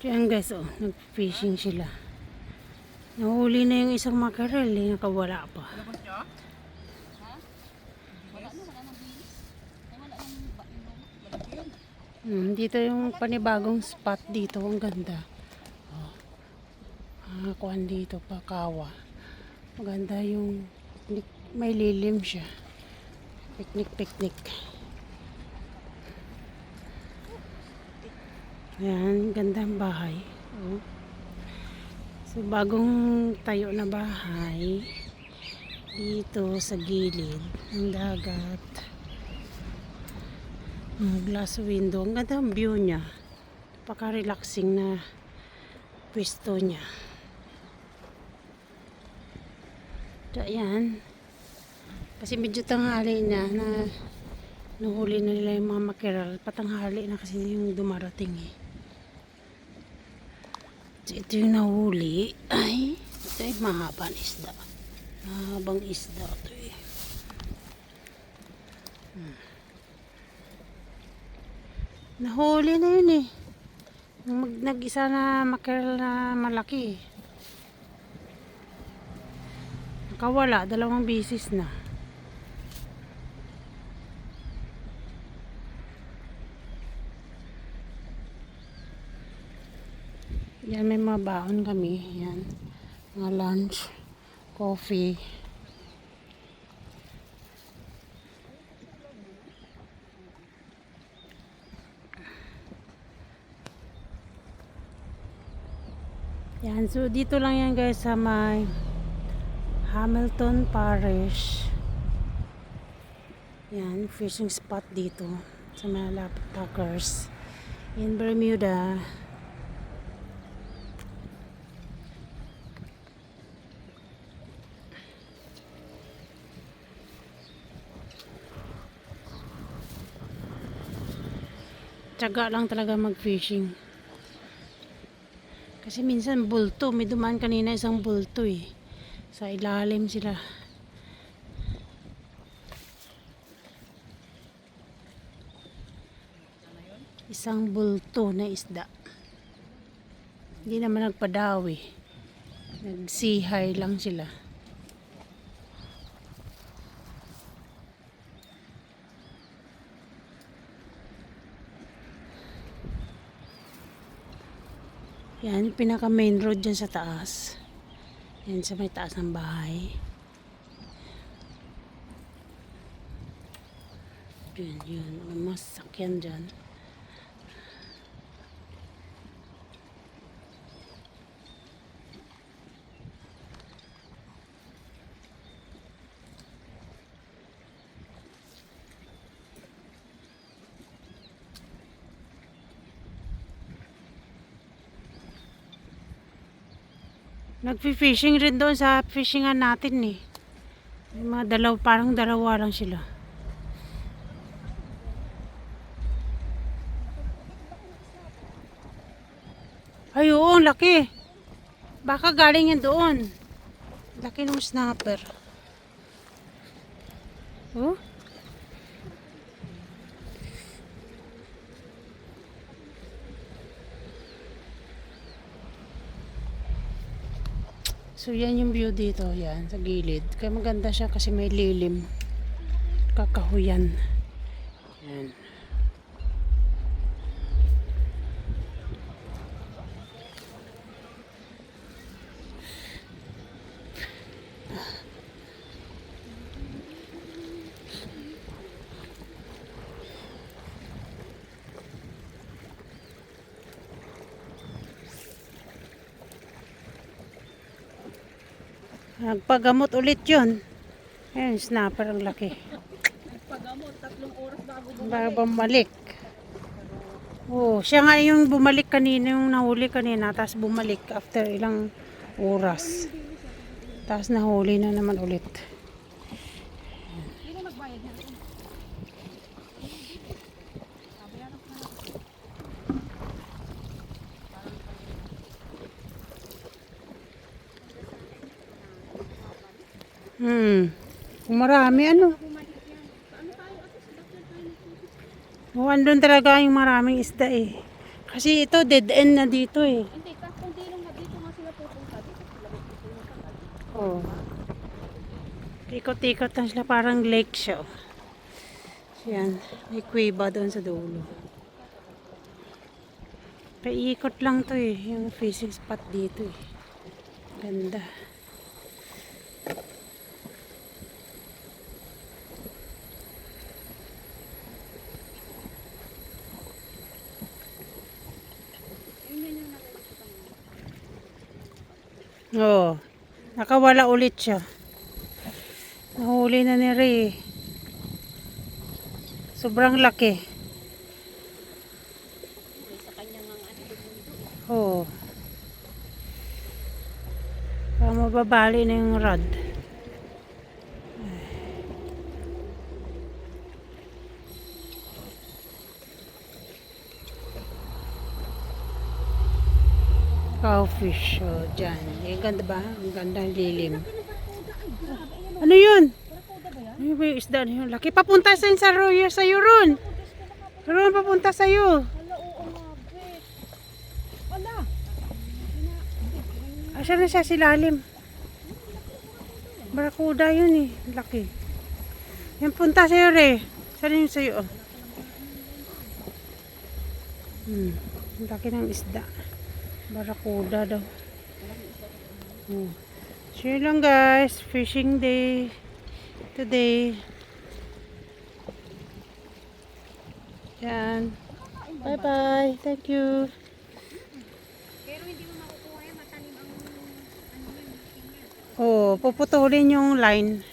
Diyan guys, oh, nag-fishing sila. Nahuli na yung isang makarel, eh, nakawala pa. Hmm, dito yung panibagong spot dito, ang ganda. Oh. Ah, kuan dito, pakawa. Maganda yung may lilim siya. Picnic, picnic. Yan, gandang bahay. Oh. So, bagong tayo na bahay dito sa gilid ng dagat. Mga glass window. Ang ganda ang view niya. Paka-relaxing na pwesto niya. So, ayan. Kasi medyo tanghali na na nahuli na nila yung mga makeral. Patanghali na kasi yung dumarating eh. So, ito yung nahuli. Ay, ito ay mahabang isda. Mahabang isda ito eh. Hmm. Nahuli na yun eh. Yung Mag, nag-isa na makeral na malaki. Nakawala, dalawang bisis na. Yan, may mga baon kami. Yan. Mga lunch, coffee. Yan, so dito lang yan guys sa may Hamilton Parish. Yan, fishing spot dito sa mga laptokers in Bermuda. Tiyaga lang talaga mag-fishing. Kasi minsan bulto, may dumaan kanina isang bulto eh. Sa ilalim sila. Isang bulto na isda. Hindi naman nagpadawi. Nagsihay lang sila. Yan, pinaka main road dyan sa taas. Yan sa may taas ng bahay. Yan, yun. May mga sakyan dyan. Nagfi-fishing rin doon sa fishingan natin eh. May mga dalaw, parang dalawa lang sila. Ay oo, laki. Baka galing yan doon. Laki ng snapper. Oh? So yan yung view dito, yan sa gilid. Kaya maganda siya kasi may lilim. Kakahuyan. Yan. Nagpagamot ulit yun. Ayan, snapper ang laki. Pagamot, tatlong oras bago Bago bumalik. Oh, siya nga yung bumalik kanina, yung nahuli kanina, tapos bumalik after ilang oras. Tapos nahuli na naman ulit. Hmm. Kung marami, ano? Oh, andun talaga yung maraming isda eh. Kasi ito, dead end na dito eh. Hindi, kung di lang nga dito nga sila pupunta, dito sila pupunta. Oh. Ikot-ikot lang sila, parang lake siya. oh. Yan, may kuweba doon sa dulo. Paikot lang to eh, yung fishing spot dito eh. Ganda. Oo. Nakawala ulit siya. Nahuli na ni Ray. Sobrang laki. Sa kanya nga dito. Oo. Parang mababali na yung rod. Cowfish. Oh, dyan. Eh, ganda ba? Ang ganda ang lilim. Ano yun? Ano ba yung isda na yun? Laki papunta sa sa Royer sa'yo ron. Ron papunta sa'yo. Be. Wala. Asa na siya silalim? Barakuda yun eh. Laki. Yan punta sa'yo re. Saan yun sa'yo? Oh. Hmm. Laki ng isda. Barakuda daw. Hmm. Yun lang guys. Fishing day. Today. Yan. Bye bye. Thank you. Pero hindi mo makukuha yan, matalim ang ano yun, tingnan. Oh, puputulin yung line.